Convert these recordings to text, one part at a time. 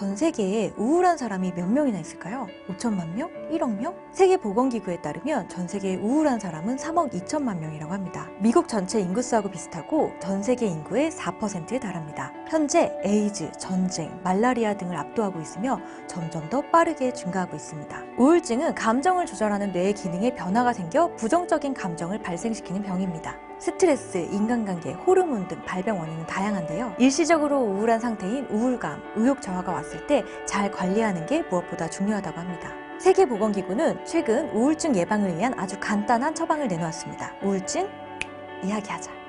전 세계에 우울한 사람이 몇 명이나 있을까요? 5천만 명? 1억 명? 세계보건기구에 따르면 전 세계의 우울한 사람은 3억 2천만 명이라고 합니다. 미국 전체 인구수하고 비슷하고 전 세계 인구의 4%에 달합니다. 현재 에이즈, 전쟁, 말라리아 등을 압도하고 있으며 점점 더 빠르게 증가하고 있습니다. 우울증은 감정을 조절하는 뇌의 기능에 변화가 생겨 부정적인 감정을 발생시키는 병입니다. 스트레스, 인간관계, 호르몬 등 발병 원인은 다양한데요. 일시적으로 우울한 상태인 우울감, 의욕 저하가 왔을 때 잘 관리하는 게 무엇보다 중요하다고 합니다. 세계보건기구는 최근 우울증 예방을 위한 아주 간단한 처방을 내놓았습니다. 우울증 이야기하자.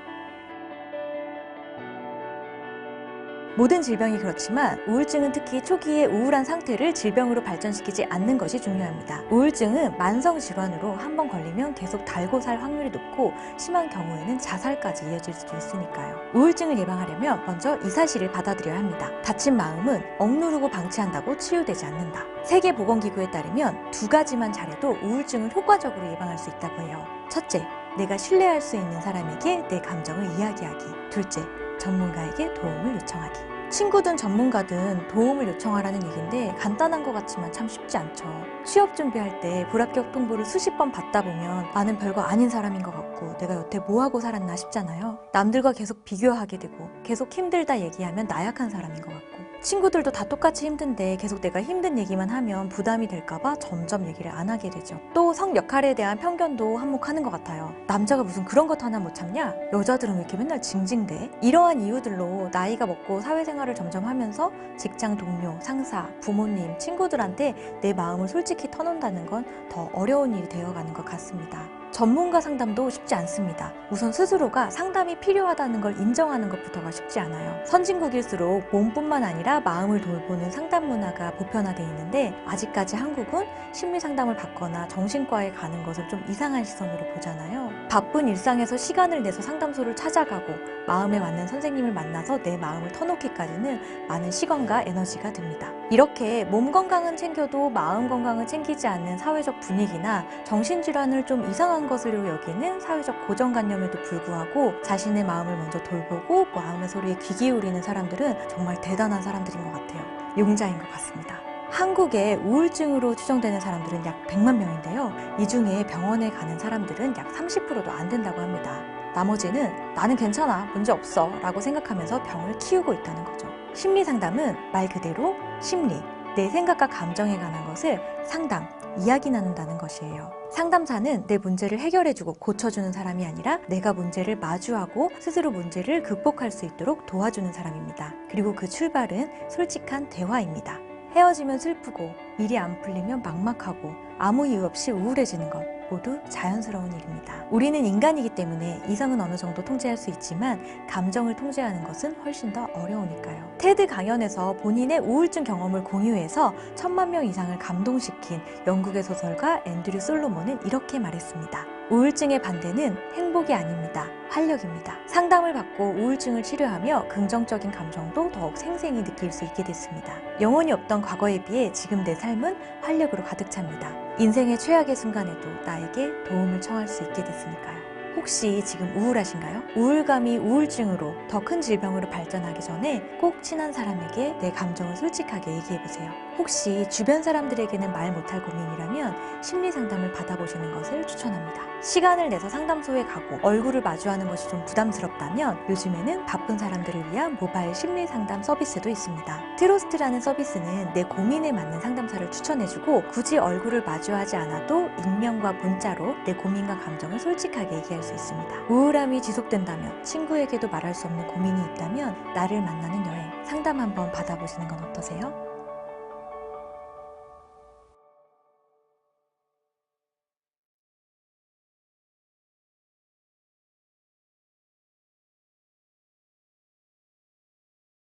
모든 질병이 그렇지만 우울증은 특히 초기에 우울한 상태를 질병으로 발전시키지 않는 것이 중요합니다. 우울증은 만성 질환으로 한 번 걸리면 계속 달고 살 확률이 높고 심한 경우에는 자살까지 이어질 수도 있으니까요. 우울증을 예방하려면 먼저 이 사실을 받아들여야 합니다. 다친 마음은 억누르고 방치한다고 치유되지 않는다. 세계보건기구에 따르면 두 가지만 잘해도 우울증을 효과적으로 예방할 수 있다고 해요. 첫째, 내가 신뢰할 수 있는 사람에게 내 감정을 이야기하기. 둘째, 전문가에게 도움을 요청하기. 친구든 전문가든 도움을 요청하라는 얘기인데 간단한 것 같지만 참 쉽지 않죠. 취업 준비할 때 불합격 통보를 수십 번 받다 보면 나는 별거 아닌 사람인 것 같고 내가 여태 뭐하고 살았나 싶잖아요. 남들과 계속 비교하게 되고 계속 힘들다 얘기하면 나약한 사람인 것 같고 친구들도 다 똑같이 힘든데 계속 내가 힘든 얘기만 하면 부담이 될까봐 점점 얘기를 안 하게 되죠. 또 성 역할에 대한 편견도 한몫하는 것 같아요. 남자가 무슨 그런 것 하나 못 참냐? 여자들은 왜 이렇게 맨날 징징대? 이러한 이유들로 나이가 먹고 사회 생활을 점점 하면서 직장 동료, 상사, 부모님, 친구들한테 내 마음을 솔직히 터놓는다는 건 더 어려운 일이 되어가는 것 같습니다. 전문가 상담도 쉽지 않습니다. 우선 스스로가 상담이 필요하다는 걸 인정하는 것부터가 쉽지 않아요. 선진국일수록 몸뿐만 아니라 마음을 돌보는 상담 문화가 보편화돼 있는데 아직까지 한국은 심리 상담을 받거나 정신과에 가는 것을 좀 이상한 시선으로 보잖아요. 바쁜 일상에서 시간을 내서 상담소를 찾아가고 마음에 맞는 선생님을 만나서 내 마음을 터놓기까지는 많은 시간과 에너지가 듭니다. 이렇게 몸 건강은 챙겨도 마음 건강은 챙기지 않는 사회적 분위기나 정신질환을 좀 이상한 것으로 여기는 사회적 고정관념에도 불구하고 자신의 마음을 먼저 돌보고 마음의 소리에 귀 기울이는 사람들은 정말 대단한 사람들인 것 같아요. 용자인 것 같습니다. 한국에 우울증으로 추정되는 사람들은 약 100만 명인데요. 이 중에 병원에 가는 사람들은 약 30%도 안 된다고 합니다. 나머지는 나는 괜찮아, 문제 없어 라고 생각하면서 병을 키우고 있다는 거죠. 심리 상담은 말 그대로 심리, 내 생각과 감정에 관한 것을 상담, 이야기 나눈다는 것이에요. 상담사는 내 문제를 해결해주고 고쳐주는 사람이 아니라 내가 문제를 마주하고 스스로 문제를 극복할 수 있도록 도와주는 사람입니다. 그리고 그 출발은 솔직한 대화입니다. 헤어지면 슬프고 일이 안 풀리면 막막하고 아무 이유 없이 우울해지는 것 모두 자연스러운 일입니다. 우리는 인간이기 때문에 이성은 어느 정도 통제할 수 있지만 감정을 통제하는 것은 훨씬 더 어려우니까요. 테드 강연에서 본인의 우울증 경험을 공유해서 천만 명 이상을 감동시킨 영국의 소설가 앤드류 솔로몬은 이렇게 말했습니다. 우울증의 반대는 행복이 아닙니다. 활력입니다. 상담을 받고 우울증을 치료하며 긍정적인 감정도 더욱 생생히 느낄 수 있게 됐습니다. 영혼이 없던 과거에 비해 지금 내 삶은 활력으로 가득 찹니다. 인생의 최악의 순간에도 나에게 도움을 청할 수 있게 됐으니까요. 혹시 지금 우울하신가요? 우울감이 우울증으로 더 큰 질병으로 발전하기 전에 꼭 친한 사람에게 내 감정을 솔직하게 얘기해보세요. 혹시 주변 사람들에게는 말 못할 고민이라면 심리 상담을 받아보시는 것을 추천합니다. 시간을 내서 상담소에 가고 얼굴을 마주하는 것이 좀 부담스럽다면 요즘에는 바쁜 사람들을 위한 모바일 심리 상담 서비스도 있습니다. 트로스트라는 서비스는 내 고민에 맞는 상담사를 추천해주고 굳이 얼굴을 마주하지 않아도 익명과 문자로 내 고민과 감정을 솔직하게 얘기할 수 있습니다. 우울함이 지속된다면 친구에게도 말할 수 없는 고민이 있다면 나를 만나는 여행 상담 한번 받아보시는 건 어떠세요?